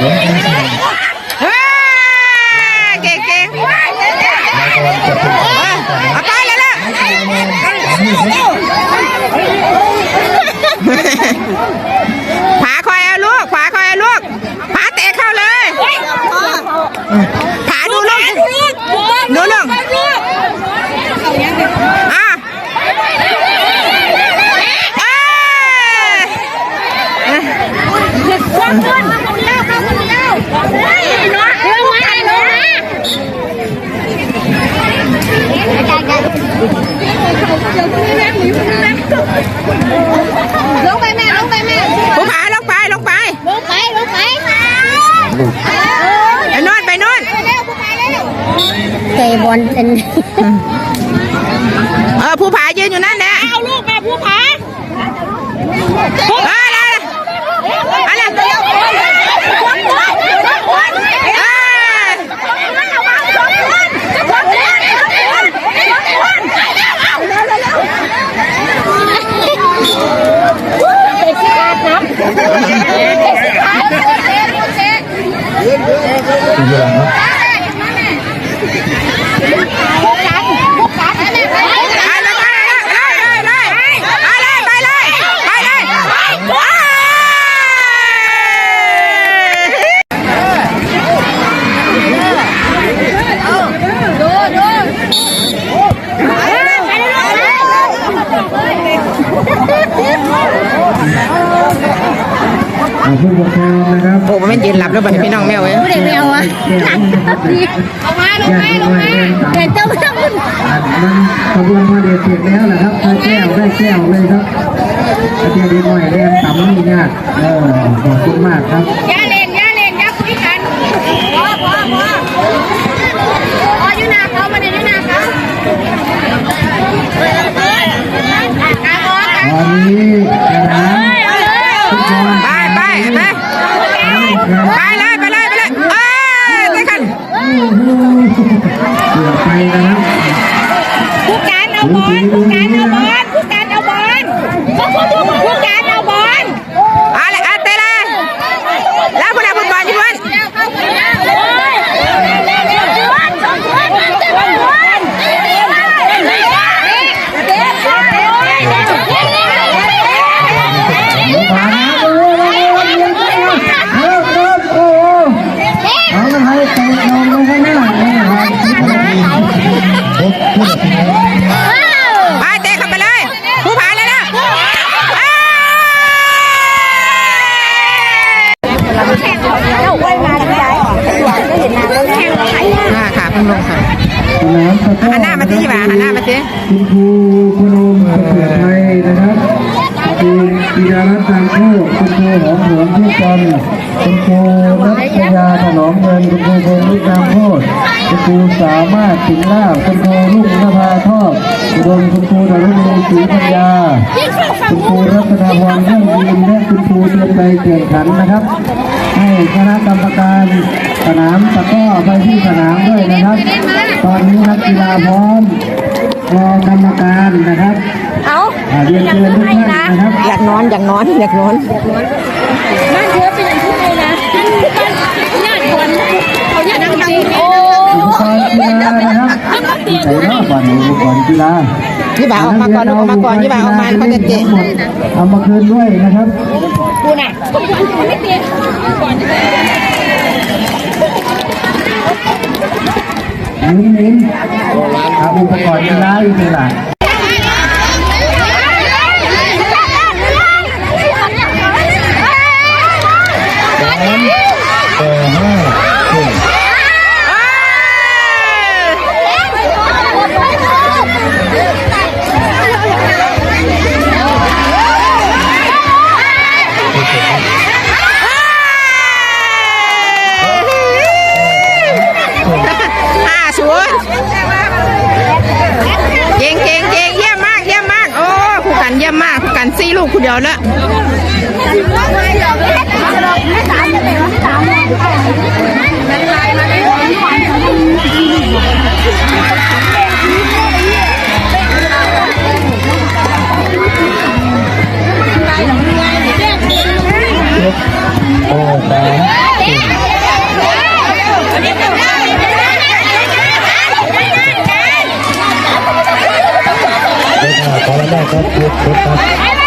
เฮ้ยเก่งเก่งเอาไปเลยล่ะผาคอยเอาลูกผาคอยเอาลูกผาเตะเข้าเลยผาดูลูกดูลูกอะเอ้ย ลงไปแม่ลงไปแม่ผู้ผาลงไปลงไปลงไปลงไปไปโนอนไปโนอนเร็วไปเร็วเตะบอลเป็นเออผู้ผายืนอยู่นั่นแหละเอาลูกแม่ผู้ผาเอออะไรอะไรเออ เตะที่ขาดนะผู้กันผู้กันแม่ไป ไปเลยไปเลยเลยเลยไปเลยไปเลยไปเลย ดูดู อ่า ผู้ปกครองนะครับโอ้มันไม่ยืนหลับแล้วบัดนี้พี่น้องแมวเว้ยผู้เด็กไม่เอาอะออกมาลงญามาติลงผู้ใหญ่มาเรียนต่ำเด็กเจ้าไม่ต้องอ่ามันขบวนพาเดชเสร็จแล้วแหละครับได้แก้วได้แก้วเลยครับอาจารย์ดีหน่อยเรียนต่ำนี่ยากเออขอบคุณมากครับย่าเล่นย่าเล่นย่าคุยกันพอพอพอพออยู่หน้าเขามาในอยู่หน้าเขาการบอลตอนนี้สนามฟุตบอล ไปไปไปไปเลยไปเลยไปเลยเอ้ยไปกันเกือบไปนะครับผู้การเอาบอลผู้การเอาบอลผู้การเอาบอลผู้การเอาบอล อะไรอะเตะเลยแล้วผู้ใดฟุตบอลอยู่ด้วย ขวาโอ้โหเริ่มเริ่มโอ้โหเอาละให้เตะลงลงข้างหน้านะครับ ไปเตะเข้าไปเลยผู้ผาเลยนะเอ้ยอ่าค่ะเพิ่งลงค่ะ สนามตะกร้อ หันหน้ามาสิยี่หว่าหันหน้ามาสิคุณครูพนมเกิดไทยนะครับคุณปิยารัตน์ทางโคกคุณครูหอมหวนผู้กันคุณครูนัทยาถนอมเงินคุณครูพงศ์วิจามโคตรคุณครูสามารถสิงห์ลาบคุณครูรุ่งนภาทอบอุดมคุณครูดารุณีศรีปัญญาคุณครูรัตนาพรเรื่องยืนและคุณครูเตือนใจเกี่ยงขันนะครับ ให้คณะกรรมการสนามตะกร้อ ไปที่สนามด้วยนะครับ ตอนนี้นักกีฬาพร้อมรอกรรมการนะครับเอาอ่าเรียนเชิญทุกท่านนะครับ อยากนอนอยากนอนอยากนอนบ้านเธอเป็นอย่างที่เลยนะญาติคนเขาญาติดังๆโอ้อุปกรณ์กีฬานะครับใส่รอบก่อนอุปกรณ์กีฬายี่บ่าออกมาก่อนออกมาก่อนยี่บ่าออกมาเขาจะเตะเอามาคืนด้วยนะครับกูน่ะไม่เตียนิ้ มนิ้มเอาอุปกรณ์กีฬาอีกทีละเห้ยเก่งเก่งเก่งเยี่ยมมากเยี่ยมมากโอ้ผู้กันเยี่ยมมากผู้กันซี่ลูกคนเดียวล้วไม่สามจะเป็นว่าสาม ได้ครับหยุดหยุดครับ